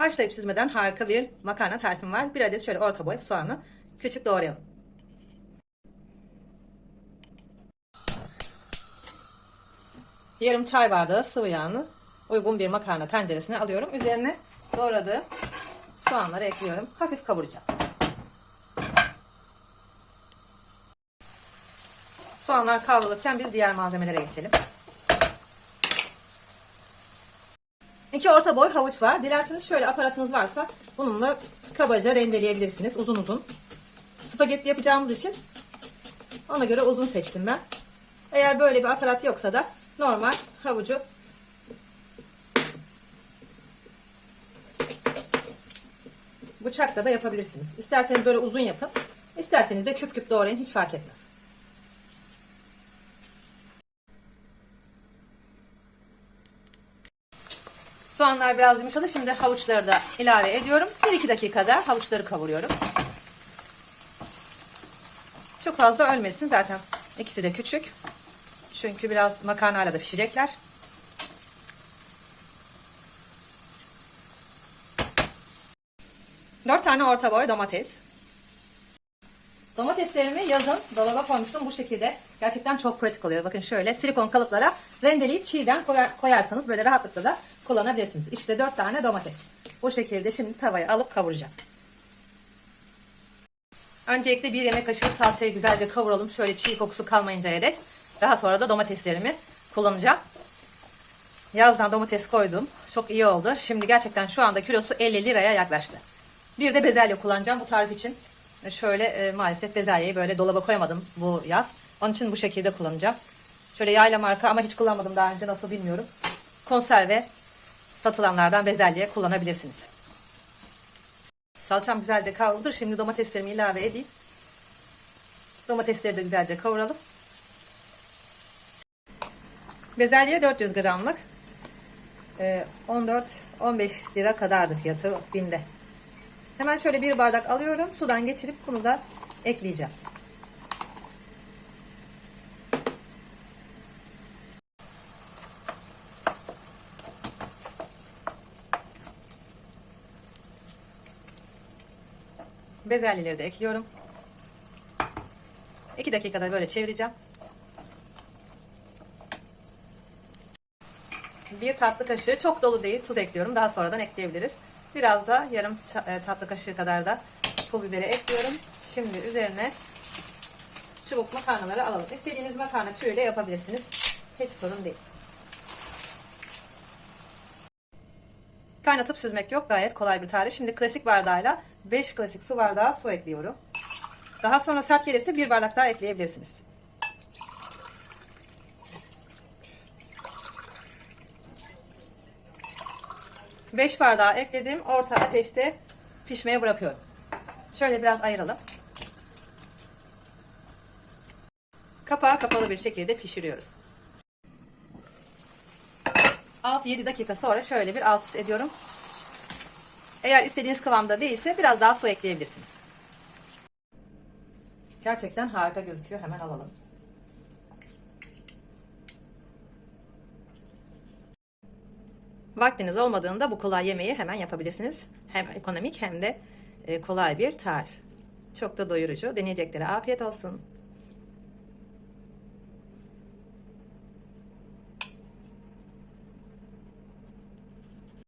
Haşlayıp süzmeden harika bir makarna tarifim var. Bir adet şöyle orta boy soğanı küçük doğrayalım. Yarım çay bardağı sıvı yağını uygun bir makarna tenceresine alıyorum. Üzerine doğradığım soğanları ekliyorum. Hafif kavuracağım. Soğanlar kavrulurken biz diğer malzemelere geçelim. İki orta boy havuç var. Dilerseniz şöyle aparatınız varsa bununla kabaca rendeleyebilirsiniz uzun uzun. Spagetti yapacağımız için ona göre uzun seçtim ben. Eğer böyle bir aparat yoksa da normal havucu bıçakla da yapabilirsiniz. İsterseniz böyle uzun yapın. İsterseniz de küp küp doğrayın hiç fark etmez. Soğanlar biraz yumuşadı. Şimdi havuçları da ilave ediyorum. 1-2 dakikada havuçları kavuruyorum. Çok fazla ölmesin zaten. İkisi de küçük. Çünkü biraz makarnayla da pişecekler. Dört tane orta boy domates. Domateslerimi yazın dolaba koymuştum bu şekilde. Gerçekten çok pratik oluyor. Bakın şöyle silikon kalıplara rendeleyip çiğden koyar, koyarsanız böyle rahatlıkla da kullanabilirsiniz. İşte 4 tane domates. Bu şekilde şimdi tavaya alıp kavuracağım. Öncelikle bir yemek kaşığı salçayı güzelce kavuralım. Şöyle çiğ kokusu kalmayıncaya dek. Daha sonra da domateslerimi kullanacağım. Yazdan domates koydum. Çok iyi oldu. Şimdi gerçekten şu anda kilosu 50 liraya yaklaştı. Bir de bezelye kullanacağım bu tarif için. Şöyle e, maalesef bezelyeyi böyle dolaba koyamadım bu yaz. Onun için bu şekilde kullanacağım. Şöyle yayla marka ama hiç kullanmadım daha önce nasıl bilmiyorum. Konserve satılanlardan bezelye kullanabilirsiniz. Salçam güzelce kavruldu. Şimdi domateslerimi ilave edeyim. Domatesleri de güzelce kavuralım. Bezelye 400 gramlık. Ee, 14-15 lira kadardı fiyatı binde. Hemen şöyle bir bardak alıyorum. Sudan geçirip bunu da ekleyeceğim. Bezelyeleri de ekliyorum. 2 dakikada böyle çevireceğim. Bir tatlı kaşığı çok dolu değil tuz ekliyorum. Daha sonradan ekleyebiliriz. Biraz da yarım e, tatlı kaşığı kadar da pul biberi ekliyorum. Şimdi üzerine çubuk makarnaları alalım. İstediğiniz makarna türüyle yapabilirsiniz. Hiç sorun değil. Kaynatıp süzmek yok. Gayet kolay bir tarif. Şimdi klasik bardağıyla 5 klasik su bardağı su ekliyorum. Daha sonra sert gelirse bir bardak daha ekleyebilirsiniz. Beş bardağı ekledim. Orta ateşte pişmeye bırakıyorum. Şöyle biraz ayıralım. Kapağı kapalı bir şekilde pişiriyoruz. 6-7 dakika sonra şöyle bir alt üst ediyorum. Eğer istediğiniz kıvamda değilse biraz daha su ekleyebilirsiniz. Gerçekten harika gözüküyor. Hemen alalım. Vaktiniz olmadığında bu kolay yemeği hemen yapabilirsiniz. Hem ekonomik hem de e, kolay bir tarif. Çok da doyurucu. Deneyeceklere afiyet olsun.